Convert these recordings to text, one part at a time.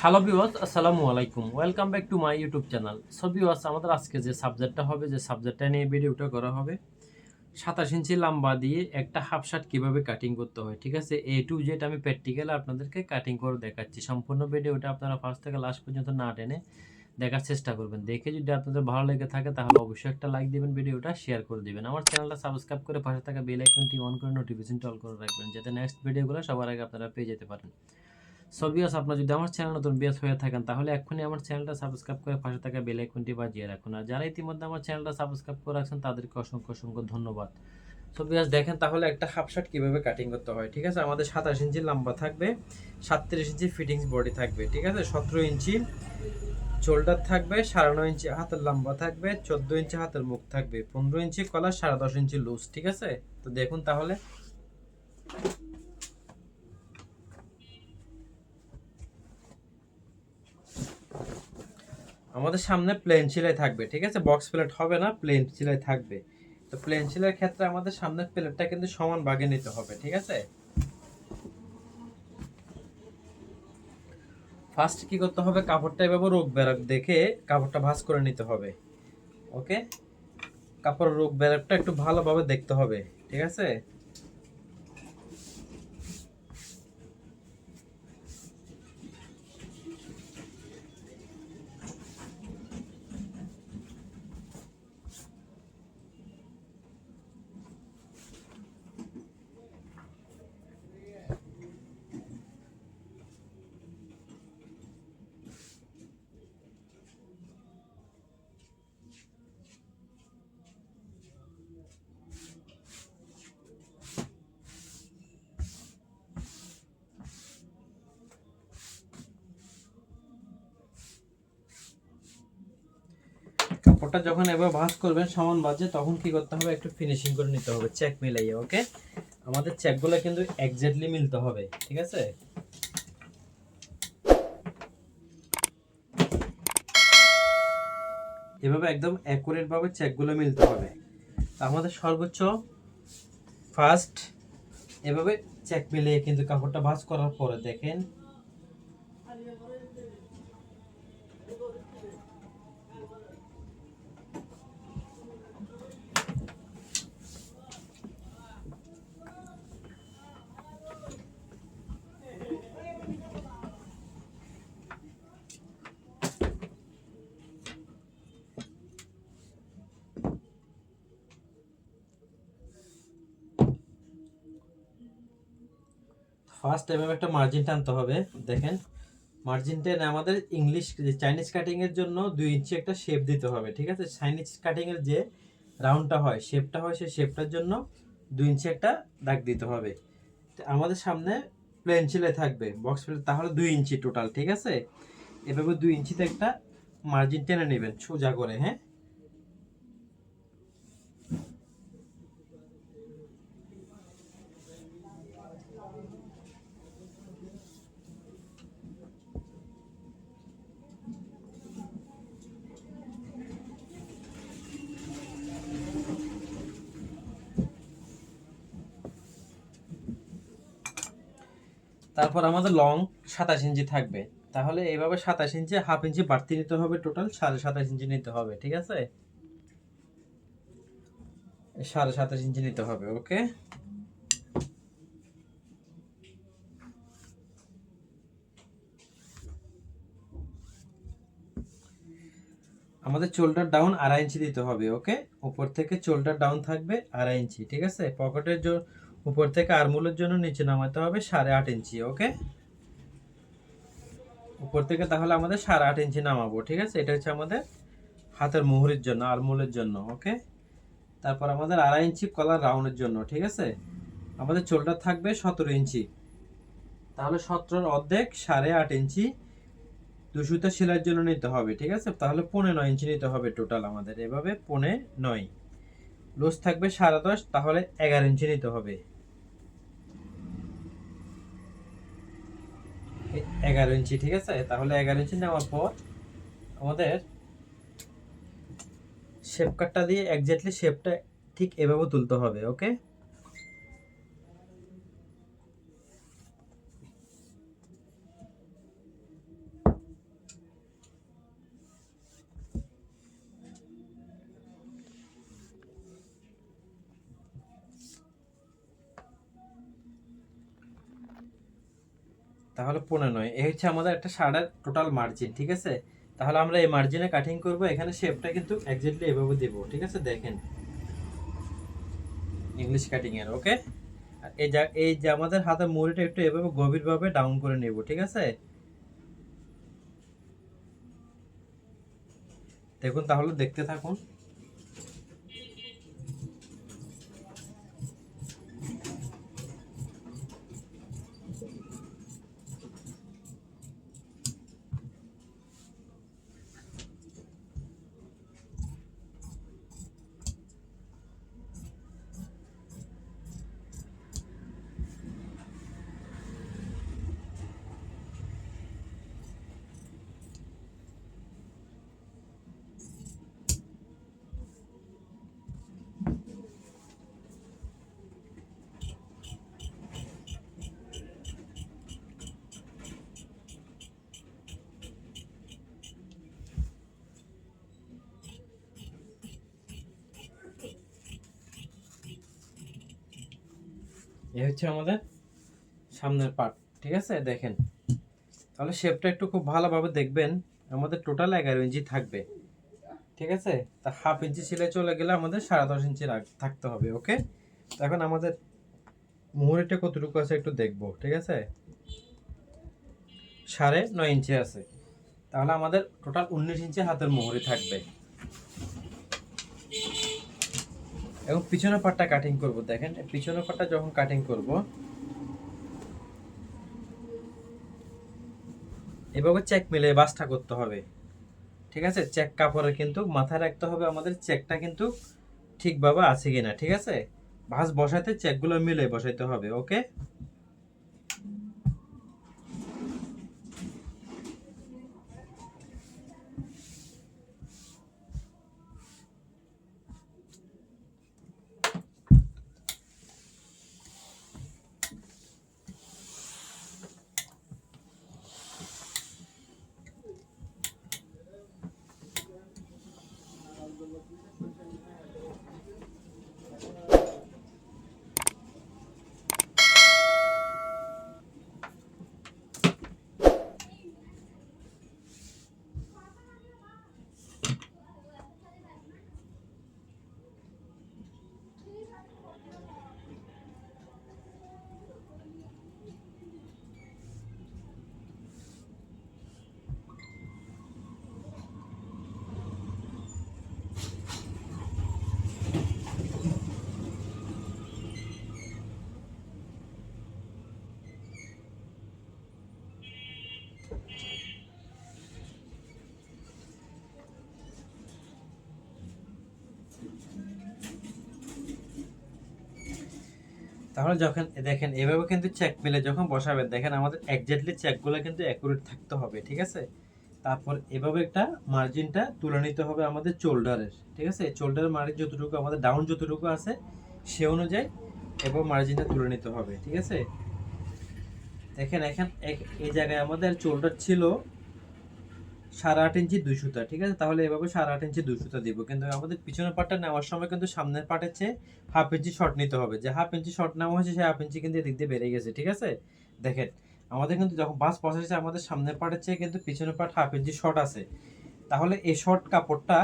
Hello বিওয়াস আসসালামু আলাইকুম। Welcome back to my YouTube channel so বিওয়াস আমাদের আজকে যে সাবজেক্টটা হবে, যে সাবজেক্টটা নিয়ে ভিডিওটা করা হবে, সাতাশ ইঞ্চি লম্বা দিয়ে একটা হাফ শার্ট কীভাবে কাটিং করতে হয়, ঠিক আছে? এ টু জেড আমি প্র্যাকটিক্যাল আপনাদেরকে কাটিং করে দেখাচ্ছি। সম্পূর্ণ ভিডিওটা আপনারা ফার্স্ট থেকে লাস্ট পর্যন্ত না টেনে দেখার চেষ্টা করবেন। দেখে যদি আপনাদের ভালো লেগে থাকে, তাহলে অবশ্যই একটা লাইক দিবেন ভিডিওটা শেয়ার করে দেবেন। আমার চ্যানেলটা সাবস্ক্রাইব করে পাশে থাকা বেল আইকনটি অন করে নোটিফিকেশনটা অল করে রাখবেন, যাতে নেক্সট ভিডিওগুলো সবার আগে আপনারা পেয়ে যেতে পারেন। সো বিয়াস আপনারা যদি আমার চ্যানেল নতুন বিয়াস হয়ে থাকেন, তাহলে এক্ষুনি আমার চ্যানেলটা সাবস্ক্রাইব করে পাশে থাকা বেল আইকনটি বাজিয়ে রাখুন। আর যারা ইতিমধ্যে আমার চ্যানেলটা সাবস্ক্রাইব করে রাখছেন, তাদেরকে অসংখ্য অসংখ্য ধন্যবাদ। সো বিয়াস দেখেন তাহলে একটা হাফ শার্ট কীভাবে কাটিং করতে হয়, ঠিক আছে? আমাদের সাতাশ ইঞ্চি লম্বা থাকবে, সাতত্রিশ ইঞ্চি ফিটিংস বডি থাকবে, ঠিক আছে? সতেরো ইঞ্চি শোল্ডার থাকবে, সাড়ে নয় ইঞ্চি হাতের লম্বা থাকবে, চোদ্দ ইঞ্চি হাতের মুখ থাকবে, পনেরো ইঞ্চি কলার সাড়ে দশ ইঞ্চি লুজ ঠিক আছে? তো দেখুন তাহলে। আমাদের সামনে প্লেন সেলাই থাকবে, ঠিক আছে? বক্স প্লেট হবে না প্লেন সেলাই থাকবে। তো প্লেন সেলাইয়ের ক্ষেত্রে আমাদের সামনের প্লেটটা কিন্তু সমান ভাগে নিতে হবে, ঠিক আছে? ফার্স্ট কি করতে হবে? কাপড়টা এভাবে রোগ বেরাক দেখে কাপড়টা ভাঁজ করে নিতে হবে ওকে কাপড় রোগ বেরাকটা একটু ভালোভাবে দেখতে হবে, ঠিক আছে? কাপড়টা যখন এবার ভাঁজ করবেন, সমান বাজে, তখন কি করতে হবে? একটু ফিনিশিং করে নিতে হবে চেক মিলাইয়ে ওকে আমাদের চেকগুলো কিন্তু এক্স্যাক্টলি মিলতে হবে, ঠিক আছে? এভাবে একদম অ্যাকুরেট ভাবে চেকগুলো মিলতে হবে। আমাদের সর্বোচ্চ ফার্স্ট এভাবে চেক মিলিয়ে কিন্তু কাপড়টা ভাঁজ করার পরে দেখেন ফার্স্ট এভাবে একটা মার্জিন টানতে হবে, দেখেন। মার্জিন টেনে আমাদের ইংলিশ চাইনিজ কাটিং এর জন্য দুই ইঞ্চি একটা শেপ দিতে হবে, ঠিক আছে? চাইনিজ কাটিং এর যে রাউন্ডটা হয় শেপটা হয়, সেই শেপটার জন্য দুই ইঞ্চি একটা দাগ দিতে হবে। আমাদের সামনে প্লেন সেলাই থাকবে বক্স তাহলে দুই ইঞ্চি টোটাল ঠিক আছে? এভাবে দুই ইঞ্চিতে একটা মার্জিন টেনে নেবেন সোজা করে হ্যাঁ? তারপর আমাদের লং সাতাশ ইঞ্চি থাকবে। তাহলে এইভাবে সাতাশ ইঞ্চি হাফ ইঞ্চি বাড়তি নিতে হবে টোটাল সাড়ে সাতাশ ইঞ্চি নিতে হবে, ঠিক আছে? সাড়ে সাতাশ ইঞ্চি নিতে হবে ওকে আমাদের চোল্ডার ডাউন আড়াই ইঞ্চি দিতে হবে ওকে উপর থেকে চোল্ডার ডাউন থাকবে আড়াই ইঞ্চি, ঠিক আছে? পকেটের জন্য উপর থেকে আরমুলের জন্য নিচে নামাতে হবে সাড়ে আট ইঞ্চি ওকে উপর থেকে তাহলে আমাদের সাড়ে আট ইঞ্চি নামাবো, ঠিক আছে? এটা হচ্ছে আমাদের হাতের মুহুরির জন্য আরমুলের জন্য ওকে তারপর আমাদের আড়াই ইঞ্চি কলার রাউন্ডের জন্য, ঠিক আছে? আমাদের চোলটা থাকবে সতেরো ইঞ্চি। তাহলে সতেরোর অর্ধেক সাড়ে আট ইঞ্চি দুশোতে সেলাইয়ের জন্য নিতে হবে, ঠিক আছে? তাহলে পনে নয় ইঞ্চি নিতে হবে টোটাল আমাদের, এভাবে পনে নয়। লুজ থাকবে সাড়ে দশ, তাহলে এগারো ইঞ্চি নিতে হবে। এগারো ইঞ্চি, ঠিক আছে? তাহলে এগারো ইঞ্চি নেওয়ার পর আমাদের শেপ কাটটা দিয়ে একজাক্টলি শেপটা ঠিক এভাবে তুলতে হবে ওকে তাহলে পনেরো নয়। এই হচ্ছে আমাদের একটা শার্টের টোটাল মার্জিন ঠিক আছে? তাহলে আমরা এই মার্জিনে কাটিং করব। এখানে শেপটা কিন্তু এক্স্যাক্টলি এভাবে দেব, ঠিক আছে? দেখেন। ইংলিশ কাটিং এর ওকে এই যা এই যে আমাদের হাতের মুড়িটা একটু এভাবে গভীরভাবে ডাউন করে নেব, ঠিক আছে? দেখুন, তাহলে দেখতে থাকুন। এই হচ্ছে আমাদের সামনের পার্ট ঠিক আছে? দেখেন। তাহলে শেপটা একটু খুব ভালোভাবে দেখবেন। আমাদের টোটাল এগারো ইঞ্চি থাকবে, ঠিক আছে? তা হাফ ইঞ্চি সিলাই চলে গেলে আমাদের সাড়ে দশ ইঞ্চি থাকতে হবে ওকে এখন আমাদের মুহুরিটা কতটুকু আছে একটু দেখব, ঠিক আছে? সাড়ে নয় ইঞ্চি আছে। তাহলে আমাদের টোটাল উনিশ ইঞ্চি হাতের মুহুরি থাকবে। এবং পিছনের পাটটা কাটিং করব, দেখেন পিছনের পাটটা যখন কাটিং করব, এভাবে চেক মিলে, বাসটা করতে হবে। ঠিক আছে? চেক কাপড়ে কিন্তু মাথায় রাখতে হবে, আমাদের চেকটা কিন্তু ঠিকভাবে আছে কিনা, ঠিক আছে? ভাঁজ বসাতে চেকগুলো মিলে বসাইতে হবে ওকে তাহলে যখন দেখেন, এভাবে কিন্তু চেক মিলে, যখন বসাবেন, দেখেন আমাদের এক্স্যাক্টলি চেকগুলো কিন্তু অ্যাকুরেট থাকতে হবে, ঠিক আছে? তারপর এভাবে একটা মার্জিনটা তুলে নিতে হবে আমাদের চোল্ডারের ঠিক আছে? চোল্ডারের মার্জিন যতটুকু, আমাদের ডাউন যতটুকু আছে, সে অনুযায়ী এবার মার্জিনটা তুলে নিতে হবে, ঠিক আছে? দেখেন, এখন এই জায়গায় আমাদের চোল্ডার ছিল সাড়ে আট ইঞ্চি দুই সুতা, ঠিক আছে? তাহলে এভাবে সাড়ে আট ইঞ্চি দুই সুতা দিব। কিন্তু আমাদের পিছনের পাটটা নেওয়ার সময় কিন্তু সামনের পাটের চেয়ে হাফ ইঞ্চি শর্ট নিতে হবে। যে হাফ ইঞ্চি শর্ট নেওয়া হয়েছে, সেই হাফ ইঞ্চি কিন্তু এদিক দিয়ে বেড়ে গেছে, ঠিক আছে? দেখেন, আমাদের কিন্তু যখন বাস পঁচাশি আমাদের সামনের পাটের চেয়ে কিন্তু পিছনের পাট হাফ ইঞ্চি শর্ট আছে। তাহলে এই শর্ট কাপড়টা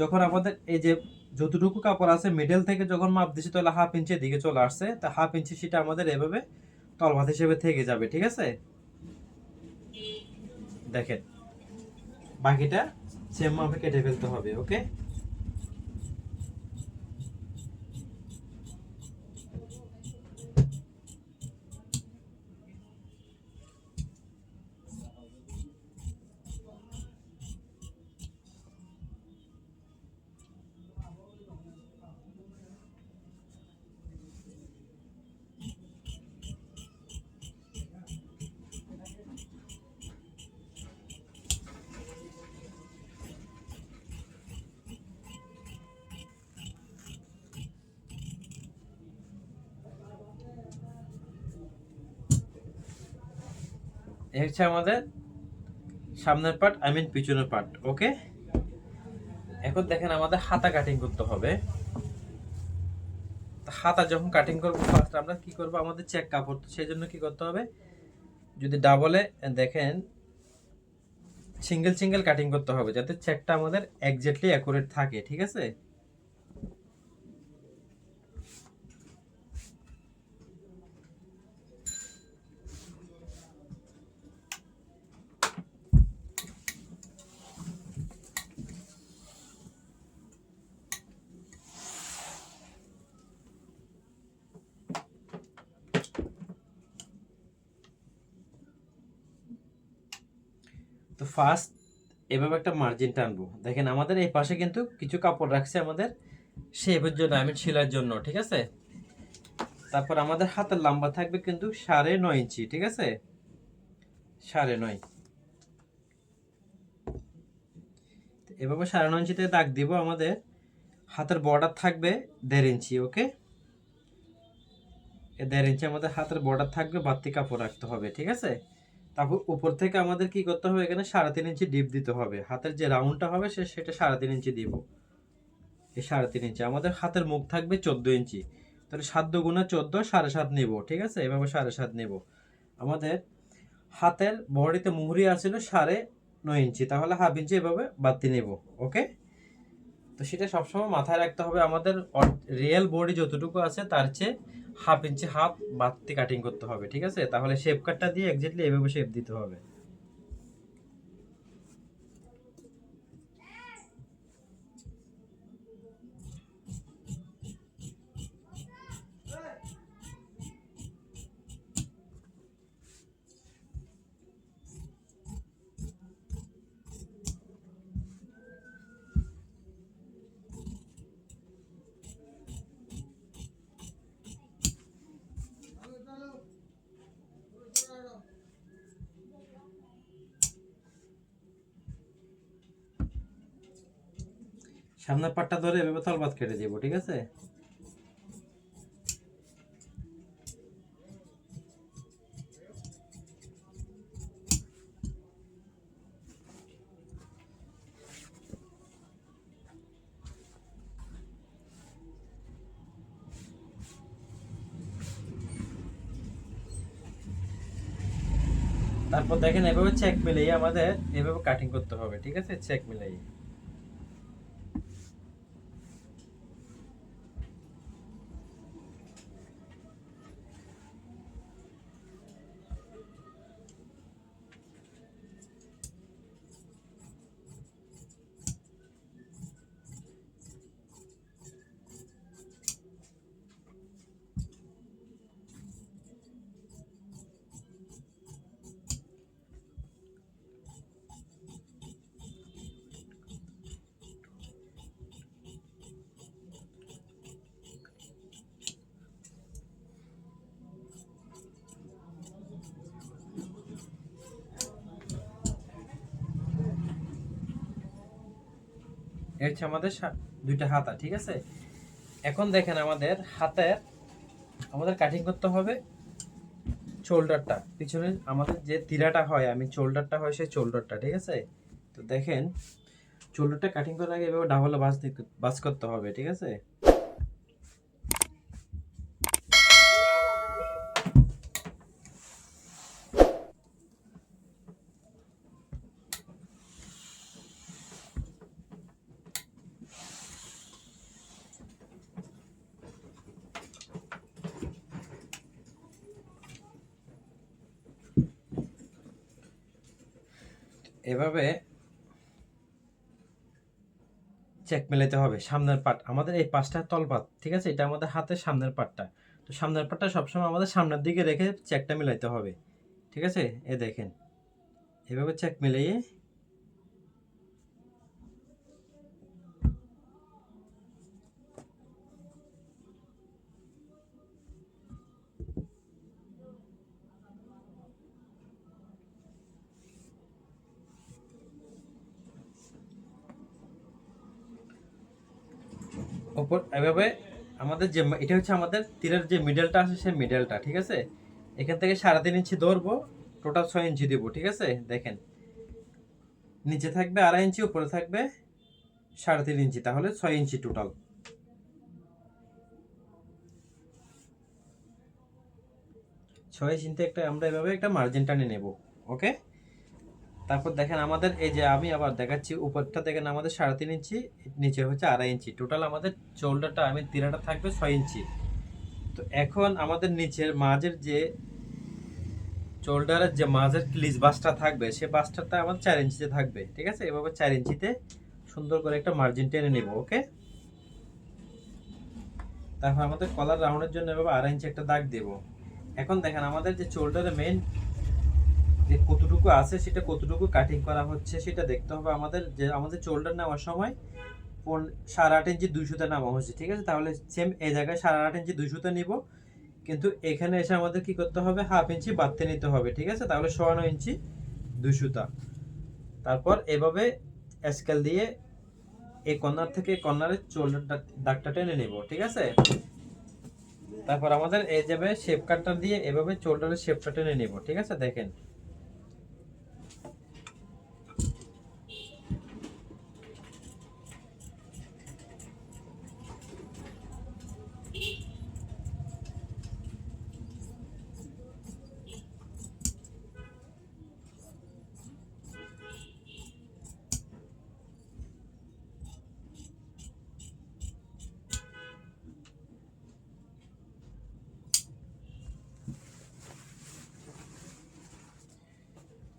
যখন আমাদের এই যে যতটুকু কাপড় আছে মিডল থেকে যখন মাপ দিচ্ছি তাহলে হাফ ইঞ্চির দিকে চলে আসছে। তা হাফ ইঞ্চি সেটা আমাদের এভাবে তলভাত হিসেবে থেকে যাবে, ঠিক আছে? দেখেন বাকিটা সেম ভাবে কেটে ফেলতে হবে ওকে হচ্ছে আমাদের সামনের পার্ট আই মিন পিছনের পার্ট ওকে এখন দেখেন আমাদের হাতা কাটিং করতে হবে। হাতা যখন কাটিং করব ফার্স্ট আমরা কি করব? আমাদের চেক কাপড়, তো সেই জন্য কি করতে হবে? যদি ডাবলে দেখেন সিঙ্গেল সিঙ্গেল কাটিং করতে হবে, যাতে চেকটা আমাদের একজ্যাক্টলি অ্যাকুরেট থাকে, ঠিক আছে? ফার্স্ট এভাবে একটা মার্জিন টানবো দেখেন আমাদের এই পাশে কিন্তু কিছু কাপড় রাখছে আমাদের শেপের জন্য আমি সেলাইয়ের জন্য, ঠিক আছে? তারপর আমাদের হাতের লম্বা থাকবে কিন্তু সাড়ে নয় ইঞ্চি, ঠিক আছে? সাড়ে নয়। এভাবে সাড়ে নয় ইঞ্চিতে দাগ দিব আমাদের। হাতের বর্ডার থাকবে দেড় ইঞ্চি ওকে দেড় ইঞ্চি আমাদের হাতের বর্ডার থাকবে, বাড়তি কাপড় রাখতে হবে, ঠিক আছে? তারপর উপর থেকে আমাদের কি করতে হবে এখানে সাড়ে তিন ইঞ্চি ডিপ দিতে হবে। হাতের যে রাউন্ডটা হবে সে, সেটা সাড়ে তিন ইঞ্চি দিব। এই সাড়ে তিন ইঞ্চি। আমাদের হাতের মুখ থাকবে চোদ্দ ইঞ্চি। তাহলে সাত দুগুণে চোদ্দ, সাড়ে সাত নেব, ঠিক আছে? এভাবে সাড়ে সাত নেব। আমাদের হাতের বডিতে মুহুরি আছিল সাড়ে নয় ইঞ্চি। তাহলে হাফ ইঞ্চি এভাবে বাড়তি নেব, ওকে? তো সেটা সবসময় মাথায় রাখতে হবে। আমাদের রিয়েল বডি যতটুকু আছে, তার চেয়ে হাফ ইঞ্চি হাফ বাড়তি কাটিং করতে হবে, ঠিক আছে? তাহলে শেপ কাটটা দিয়ে এক্স্যাক্টলি এভাবে শেপ দিতে হবে। সামনের পাটটা ধরে এভাবে তলবাদ কেটে দিব, ঠিক আছে? তারপর দেখেন, এভাবে চেক মিলিয়ে আমাদের এভাবে কাটিং করতে হবে, ঠিক আছে? চেক মিলিয়ে হচ্ছে আমাদের দুইটা হাতা, ঠিক আছে? এখন দেখেন আমাদের হাতের, আমাদের কাটিং করতে হবে শোল্ডারটা পিছনে আমাদের যে তিরাটা হয়, আমি শোল্ডারটা হয় সেই শোল্ডারটা ঠিক আছে? তো দেখেন শোল্ডারটা কাটিং করার আগে এভাবে ডাবলে বাস বাস করতে হবে, ঠিক আছে? এভাবে চেক মেলাতে হবে সামনের পাট। আমাদের এই পাঁচটা তলপাত ঠিক আছে? এটা আমাদের হাতের সামনের পাটটা। তো সামনের পাটটা সবসময় আমাদের সামনের দিকে রেখে চেকটা মেলাইতে হবে, ঠিক আছে? এ দেখেন, এভাবে চেক মিলিয়ে ওপর, এভাবে আমাদের যে এটা হচ্ছে আমাদের তীরের যে মিডলটা আছে সেই মিডলটা ঠিক আছে? এখান থেকে সাড়ে তিন ইঞ্চি ধরবো টোটাল ছয় ইঞ্চি দিব, ঠিক আছে? দেখেন। নিচে থাকবে আড়াই ইঞ্চি, উপরে থাকবে সাড়ে তিন ইঞ্চি, তাহলে ছয় ইঞ্চি টোটাল ছয় ইঞ্চিতে একটা, আমরা এভাবে একটা মার্জিন টানে নেব ওকে তারপর দেখেন আমাদের এই যে আমি আবার দেখাচ্ছি, উপরটা দেখেন আমাদের সাড়ে তিন ইঞ্চি, নিচে হচ্ছে আড়াই ইঞ্চি। টোটাল আমাদের চোল্ডারটা আমি তিরাটা থাকবে ছয় ইঞ্চি। তো এখন আমাদের নিচের মাঝের যে চোলডারের যে মাঝের ক্লিজ বাসটা থাকবে, সে বাসটাটা আমার চার ইঞ্চিতে থাকবে, ঠিক আছে? এভাবে চার ইঞ্চিতে সুন্দর করে একটা মার্জিন টেনে নেব, ওকে? তারপর আমাদের কলার রাউন্ডের জন্য এভাবে আড়াই ইঞ্চি একটা দাগ দেব। এখন দেখেন আমাদের যে চোল্ডারের মেইন যে কতটুকু আছে সেটা কতটুকু কাটিং করা হচ্ছে সেটা দেখতে হবে আমাদের। যে আমাদের চোলটা নেওয়ার সময় পন- সাড়ে আট ইঞ্চি দুইশোতে নেওয়া হচ্ছে ঠিক আছে? তাহলে সেম এই জায়গায় সাড়ে আট ইঞ্চি দুইশোতে নিব। কিন্তু এখানে এসে আমাদের কি করতে হবে? হাফ ইঞ্চি বাড়তে নিতে হবে, ঠিক আছে? তাহলে সোয়ানো ইঞ্চি দুইশোটা তারপর এভাবে স্কেল দিয়ে এই কর্নার থেকে কর্নারের চোল্ডার দাগটা টেনে নেব, ঠিক আছে? তারপর আমাদের এই যাবে শেপ কাটটা দিয়ে এভাবে চোলটার শেপটা টেনে নেব, ঠিক আছে? দেখেন।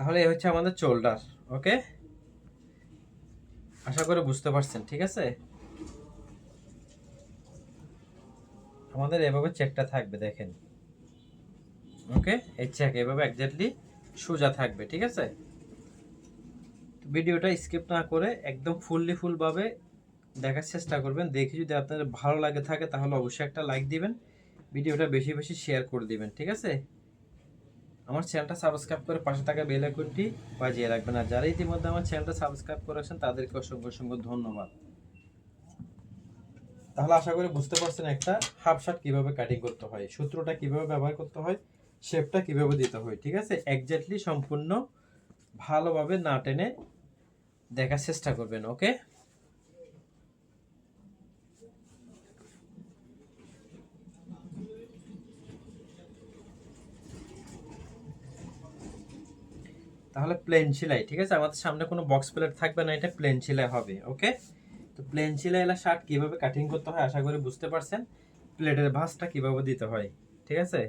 তাহলে এ হচ্ছে আমাদের চোল্ডার, ওকে? আশা করে বুঝতে পারছেন, ঠিক আছে? আমাদের এভাবে চেকটা থাকবে, দেখেন। ওকে? এই চেক এভাবে একজাক্টলি সোজা থাকবে, ঠিক আছে? ভিডিওটা স্কিপ না করে একদম ফুললি ফুলভাবে দেখার চেষ্টা করবেন। দেখে যদি আপনাদের ভালো লাগে থাকে, তাহলে অবশ্যই একটা লাইক দিবেন। ভিডিওটা বেশি বেশি শেয়ার করে দিবেন, ঠিক আছে? আমার চ্যানেলটা সাবস্ক্রাইব করে পাশে থাকা বেল আইকনটি বাজিয়ে রাখবেন। আর যারা ইতিমধ্যে আমার চ্যানেলটা সাবস্ক্রাইব করেছেন তাদেরকে অসংখ্য অসংখ্য ধন্যবাদ। তাহলে আশা করি বুঝতে পারছেন একটা হাফ শার্ট কীভাবে কাটিং করতে হয়, সূত্রটা কীভাবে ব্যবহার করতে হয় শেপটা কীভাবে দিতে হয়, ঠিক আছে? এক্স্যাক্টলি সম্পূর্ণ ভালোভাবে না টেনে দেখার চেষ্টা করবেন ওকে তাহলে প্লেন সেলাই, ঠিক আছে? আমাদের সামনে কোনো বক্স প্লেট থাকবে না, এটা প্লেন সেলাই হবে ওকে তো প্লেন সেলাই এলা শার্ট কীভাবে কাটিং করতে হয় আশা করি বুঝতে পারছেন। প্লেটের ভাঁজটা কীভাবে দিতে হয়, ঠিক আছে?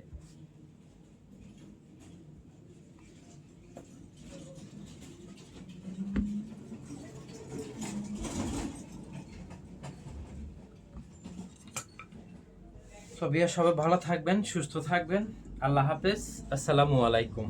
সবাই ভালো থাকবেন, সুস্থ থাকবেন। আল্লাহ হাফেজ, আসসালামু আলাইকুম।